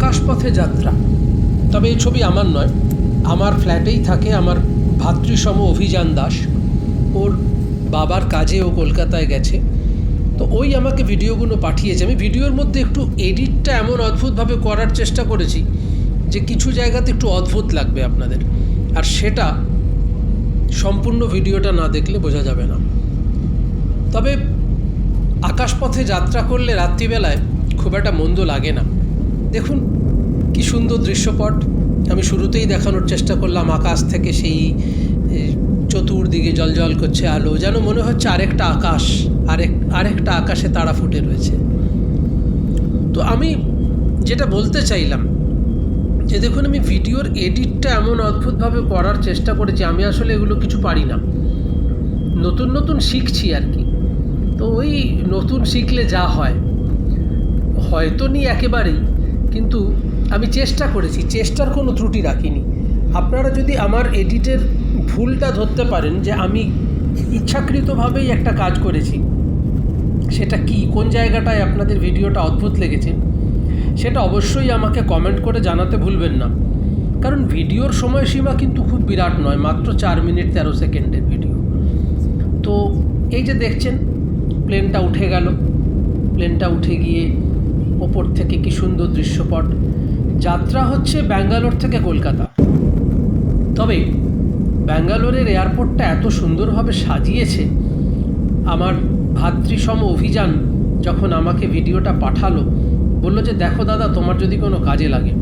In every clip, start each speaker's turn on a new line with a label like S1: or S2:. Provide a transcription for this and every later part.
S1: আকাশপথে যাত্রা। তবে এই ছবি আমার নয়, আমার ফ্ল্যাটেই থাকে আমার ভাতৃসম অভিযান দাস। ওর বাবার কাজে ও কলকাতায় গেছে। তো ওই আমাকে ভিডিওগুলো পাঠিয়েছে। আমি ভিডিওর মধ্যে একটু এডিটটা এমন অদ্ভুতভাবে করার চেষ্টা করেছি যে কিছু জায়গাতে একটু অদ্ভুত লাগবে আপনাদের। আর সেটা সম্পূর্ণ ভিডিওটা না দেখলে বোঝা যাবে না। তবে আকাশপথে যাত্রা করলে রাত্রিবেলায় খুব একটা মন্দ লাগে না। দেখুন, কি সুন্দর দৃশ্যপট। আমি শুরুতেই দেখানোর চেষ্টা করলাম, আকাশ থেকে সেই চতুর্দিকে জল জল করছে আলো, যেন মনে হচ্ছে আরেকটা আকাশ, আরেক, আরেকটা আকাশে তারা ফুটে রয়েছে। তো আমি যেটা বলতে চাইলাম, যে দেখুন, আমি ভিডিওর এডিটটা এমন অদ্ভুতভাবে করার চেষ্টা করেছি, আমি আসলে এগুলো কিছু পারি না। নতুন নতুন শিখছি আর কি। তো ওই নতুন শিখলে যা হয়, হয়তো নি একেবারেই কিন্তু আমি চেষ্টা করেছি, চেষ্টার কোনো ত্রুটি রাখিনি। আপনারা যদি আমার এডিটের ভুলটা ধরতে পারেন যে আমি ইচ্ছাকৃতভাবেই একটা কাজ করেছি, সেটা কি, কোন জায়গাটায় আপনাদের ভিডিওটা অদ্ভুত লেগেছে, সেটা অবশ্যই আমাকে কমেন্ট করে জানাতে ভুলবেন না। কারণ ভিডিওর সময়সীমা কিন্তু খুব বিরাট নয়, মাত্র চার মিনিট তেরো সেকেন্ডের ভিডিও। তো এই যে দেখছেন প্লেনটা উঠে গেল। প্লেনটা উঠে গিয়ে ওপর থেকে কি সুন্দর দৃশ্যপট? যাত্রা হচ্ছে ব্যাঙ্গালোর থেকে কলকাতা। তবে ব্যাঙ্গালোরের এয়ারপোর্টটা এত সুন্দরভাবে সাজিয়েছে, আমার ভাতৃসম অভিযান যখন আমাকে ভিডিওটা পাঠালো, বলল যে, দেখো দাদা, তোমার যদি কোনো কাজে লাগে,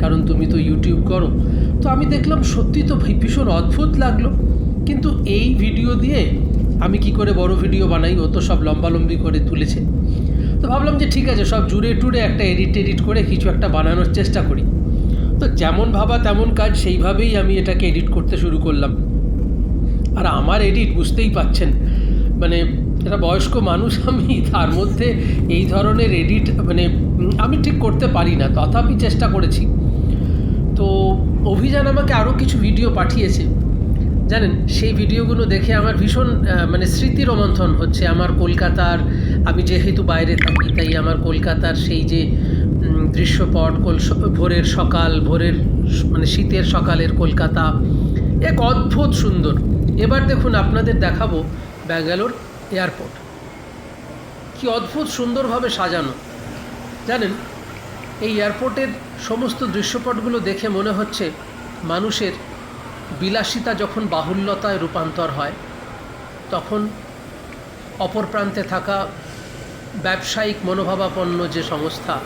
S1: কারণ তুমি তো ইউটিউব করো। তো আমি দেখলাম, সত্যি তো ভীষণ অদ্ভুত লাগল। কিন্তু এই ভিডিও দিয়ে আমি কি করে বড় ভিডিও বানাই? ও তো সব লম্বালম্বি করে তুলেছে। তো ভাবলাম যে ঠিক আছে, সব জুড়ে টুড়ে একটা এডিট এডিট করে কিছু একটা বানানোর চেষ্টা করি। তো যেমন ভাবা তেমন কাজ, সেইভাবেই আমি এটাকে এডিট করতে শুরু করলাম। আর আমার এডিট বুঝতেই পাচ্ছেন মানে একটা বয়স্ক মানুষ, আমি তার মধ্যে এই ধরনের এডিট মানে আমি ঠিক করতে পারি না, তথাপি চেষ্টা করেছি। তো অভিযান আমাকে আরও কিছু ভিডিও পাঠিয়েছে। জানেন, সেই ভিডিওগুলো দেখে আমার ভীষণ মানে স্মৃতি রোমন্থন হচ্ছে আমার কলকাতার, আমি যেহেতু বাইরে থাকি, তাই আমার কলকাতার সেই যে দৃশ্যপট, কল ভোরের সকাল, ভোরের মানে শীতের সকালের কলকাতা, এক অদ্ভুত সুন্দর। এবার দেখুন আপনাদের দেখাবো ব্যাঙ্গালোর এয়ারপোর্ট। কি অদ্ভুত সুন্দরভাবে সাজানো। জানেন, এই এয়ারপোর্টের সমস্ত দৃশ্যপটগুলো দেখে মনে হচ্ছে মানুষের বিলাসিতা যখন বাহুল্যতায় রূপান্তর হয়, তখন অপর প্রান্তে থাকা ব্যবসায়িক মনোভাবাপন্ন যে সংস্থা,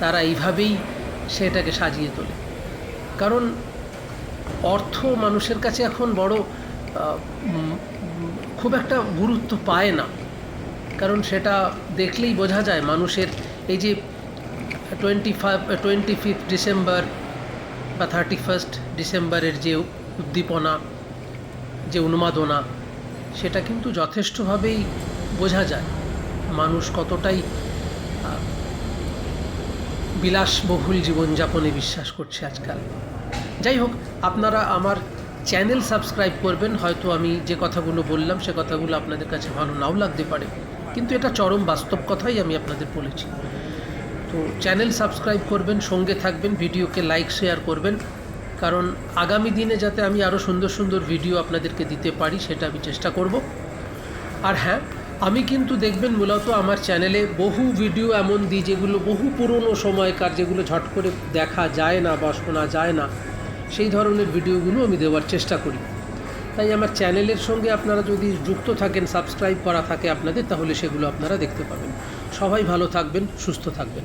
S1: তারা এইভাবেই সেটাকে সাজিয়ে তোলে। কারণ অর্থ মানুষের কাছে এখন বড় খুব একটা গুরুত্ব পায় না। কারণ সেটা দেখলেই বোঝা যায় মানুষের এই যে twenty five, twenty fifth December বা থার্টি ফার্স্ট ডিসেম্বরের যে উদ্দীপনা, যে উন্মাদনা, সেটা কিন্তু যথেষ্টভাবেই বোঝা যায়। মানুষ কতটাই বিলাসবহুল জীবনযাপনে বিশ্বাস করছে আজকাল। যাই হোক, আপনারা আমার চ্যানেল সাবস্ক্রাইব করবেন, হয়তো আমি যে কথাগুলো বললাম, সে কথাগুলো আপনাদের কাছে ভালো নাও লাগতে পারে। কিন্তু এটা চরম বাস্তব কথাই আমি আপনাদের বলেছি। তো চ্যানেল সাবস্ক্রাইব করবেন, সঙ্গে থাকবেন, ভিডিওকে লাইক, শেয়ার করবেন। কারণ আগামী দিনে যাতে আমি আরও সুন্দর সুন্দর ভিডিও আপনাদেরকে দিতে পারি, সেটা আমি চেষ্টা করব। আর হ্যাঁ আমি কিন্তু দেখবেন মূলত আমার চ্যানেলে বহু ভিডিও এমন দিই যেগুলো বহু পুরনো সময়কার, যেগুলো ঝট করে দেখা যায় না বা শোনা যায় না, সেই ধরনের ভিডিওগুলো আমি দেওয়ার চেষ্টা করি। তাই আমার চ্যানেলের সঙ্গে আপনারা যদি যুক্ত থাকেন সাবস্ক্রাইব করা থাকে আপনাদের, তাহলে সেগুলো আপনারা দেখতে পাবেন। সবাই ভালো থাকবেন, সুস্থ থাকবেন।